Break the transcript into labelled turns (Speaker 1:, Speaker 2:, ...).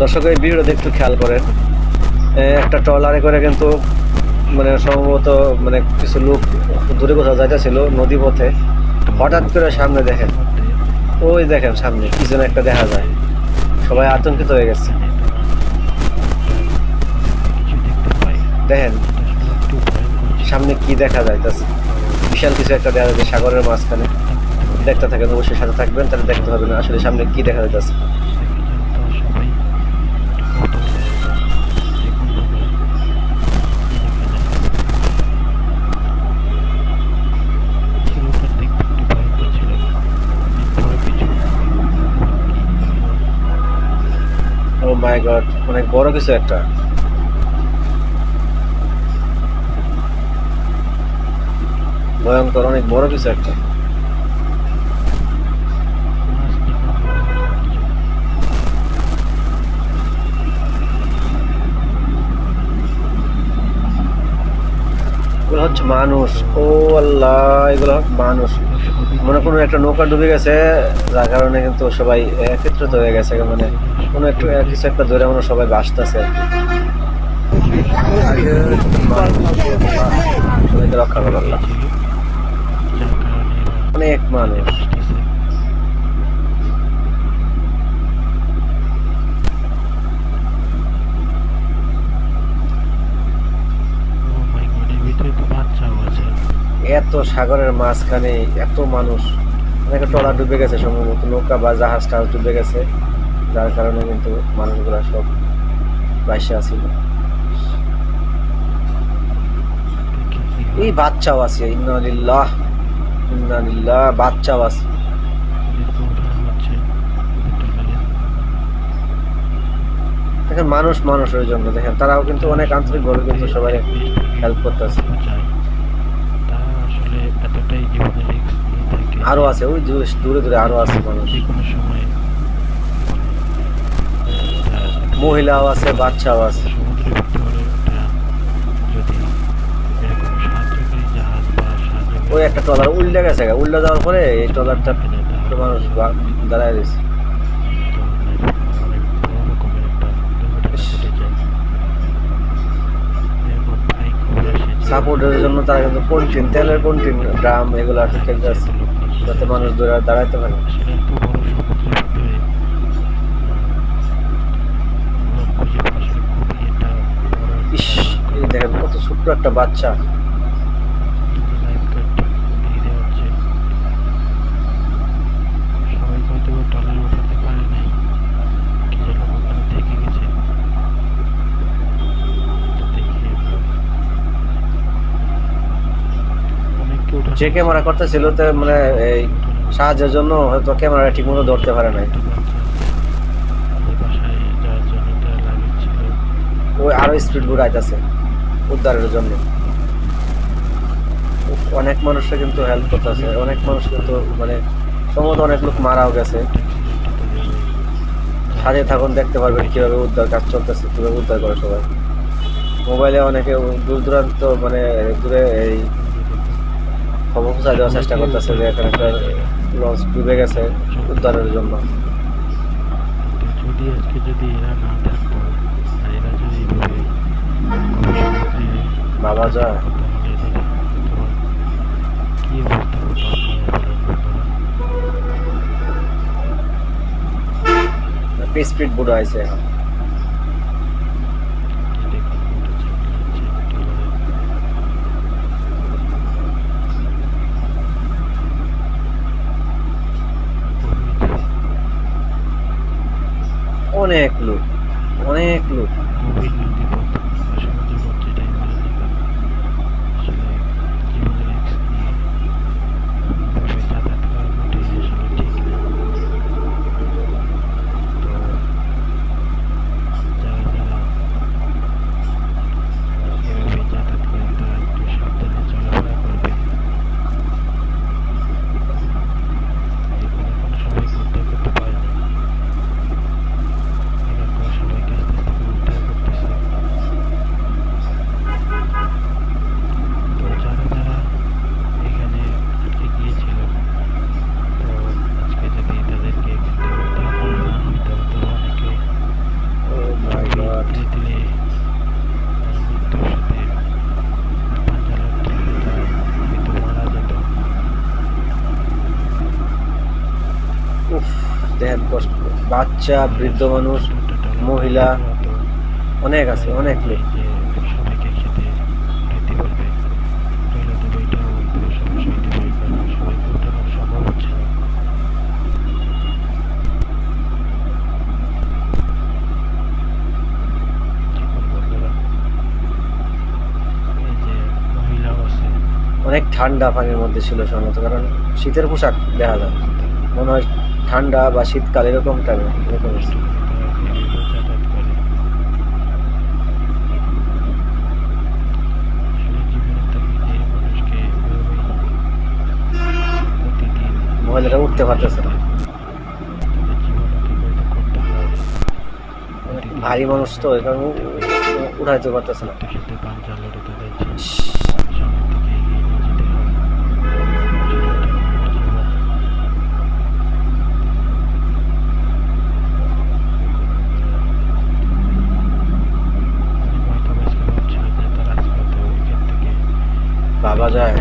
Speaker 1: দর্শক এই ভিডিওটা একটু খেয়াল করেন। একটা ট্রলারে করে কিন্তু মানে সম্ভবত মানে কিছু লোক দূরে কোথাও যাইতেছিল নদী পথে হঠাৎ করে সামনে দেখেন, ওই দেখেন সামনে কি যেন একটা দেখা যায়। সবাই আতঙ্কিত হয়ে গেছে। দেখেন, সামনে কি দেখা যাইতেছে। বিশাল কিছু একটা দেখা যাচ্ছে সাগরের মাঝখানে। দেখতে থাকেন, অবশ্যই সাথে থাকবেন, তাহলে দেখতে হবে না আসলে সামনে কি দেখা যাইতেছে। গড অনেক বড় কিছু একটা। ভয়ঙ্কর অনেক বড় কিছু একটা। হচ্ছে মানুষ। ও আল্লাহ, এগুলো মানুষ। মনে কোনো একটা নৌকা ডুবে গেছে, যার কারণে কিন্তু সবাই একত্রিত হয়ে গেছে মানে কোনো একটু কিছু একটা ধরে আমরা সবাই বাঁচতেছে। রক্ষা করো অনেক মানুষ এত সাগরের মাঝখানে এত মানুষ, অনেক ট্রলার ডুবে গেছে সম্ভবত, নৌকা বা জাহাজ টাহাজ ডুবে গেছে, যার কারণে কিন্তু মানুষগুলা সব বাইসে আছিল। এই বাচ্চাও আছে ইন্নালিল্লাহ ইন্নালিল্লাহ বাচ্চাও আছে। দেখেন মানুষ মানুষের জন্য, দেখেন তারাও কিন্তু অনেক আন্তরিকভাবে কিন্তু সবাই হেল্প করতেছে।
Speaker 2: আসলে এতটাই জীবনে রিস্ক নিয়ে থাকে
Speaker 1: আরও আছে ওই দূরে দূরে আরও আছে মানুষ।
Speaker 2: যে কোনো সময়
Speaker 1: মহিলাও আছে বাচ্চাও আছে।
Speaker 2: সমুদ্রের ভিতরে যদি এরকম সাহায্যকারী জাহাজ বা সাহায্য
Speaker 1: ওই একটা ট্রলার উল্টে গেছে উল্টে যাওয়ার পরে এই ট্রলারটা মানুষ দাঁড়ায় রয়েছে
Speaker 2: অনেক বড় রকমের একটা দুর্ঘটনা
Speaker 1: ইস।
Speaker 2: ঘটে যায় এরপর ভাই খবর আসে যে
Speaker 1: সাপোর্টের জন্য তারা কিন্তু কন্টিন তেলের কন্টিন ড্রাম এগুলো আর কি যাচ্ছে যাতে মানুষ দূরে দাঁড়াইতে পারে দেখেন কত ছোট্ট একটা বাচ্চা
Speaker 2: লাইফ গার্ড দিয়ে দেওয়া হচ্ছে সবাই হয়তো বা ট্রলারে ওঠাতে পারে নাই কিছু লোক ওখানে থেকে গেছে তো দেখি আমরা অনেককে ওঠানো
Speaker 1: যে ক্যামেরা করতেছিল তো মানে এই সাহায্যের জন্য হয়তো ক্যামেরা ঠিক মতো ধরতে পারে নাই। ওই আরও স্পিড বোট আইতাছে উদ্ধারের জন্য। অনেক মানুষরা কিন্তু হেল্প করতেছে অনেক মানুষ কিন্তু মানে সম্ভবত অনেক লোক মারাও গেছে। সাথে থাকুন দেখতে পারবেন কীভাবে উদ্ধার কাজ চলতেছে কীভাবে উদ্ধার করে সবাই। মোবাইলে অনেকে দূর দূরান্ত মানে দূরে এই খবর পৌঁছা দেওয়ার চেষ্টা করতেছে যে এখানে একটা লঞ্চ ডুবে গেছে উদ্ধারের জন্য।
Speaker 2: যদি আজকে যদি এরা না থাকতো এরা যদি
Speaker 1: বাবা যা।
Speaker 2: করতো তাহলে কি অবস্থা
Speaker 1: বোট আছে এখন
Speaker 2: এই দেখুন মোটরসাইকেল যাচ্ছে ট্রলারে
Speaker 1: অনেক লোক অনেক লোক
Speaker 2: গভীর নদী পথ বা সমুদ্র পথ যেটাই বলেন না কেন আসলে জীবনের রিস্ক নিয়ে এভাবে যাতায়াত করা মোটেই আসলে ঠিক না তো যারা যারা এভাবে যাতায়াত করেন তারা একটু সাবধানে চলাফেরা করবেন দেখুন এখন সবাইকে উদ্ধার করতে পারেনি এরা করে সবাইকে আস্তে আস্তে করে উদ্ধার করতেছে গড
Speaker 1: ধীরে ধীরে তার মৃত্যুর সাথে পাঞ্জা লড়তে লড়তে তার মৃত্যু মারা যেত
Speaker 2: উফ দেখেন কষ্ট, বাচ্চা, বৃদ্ধ মানুষ, মহিলা, অনেক আছে, অনেক লোক। অনেক ঠান্ডা পানির মধ্যে ছিল সম্ভবত কারণ শীতের পোশাক দেখা যায়। মনে হয় ঠান্ডা বা শীতকাল, এরকম টাইমে এরকম উঠতে পারতেছে না। ভারী মানুষ তো কারণে উঠাইতে পারতেছে না।
Speaker 1: অনেক হয়তো আজকে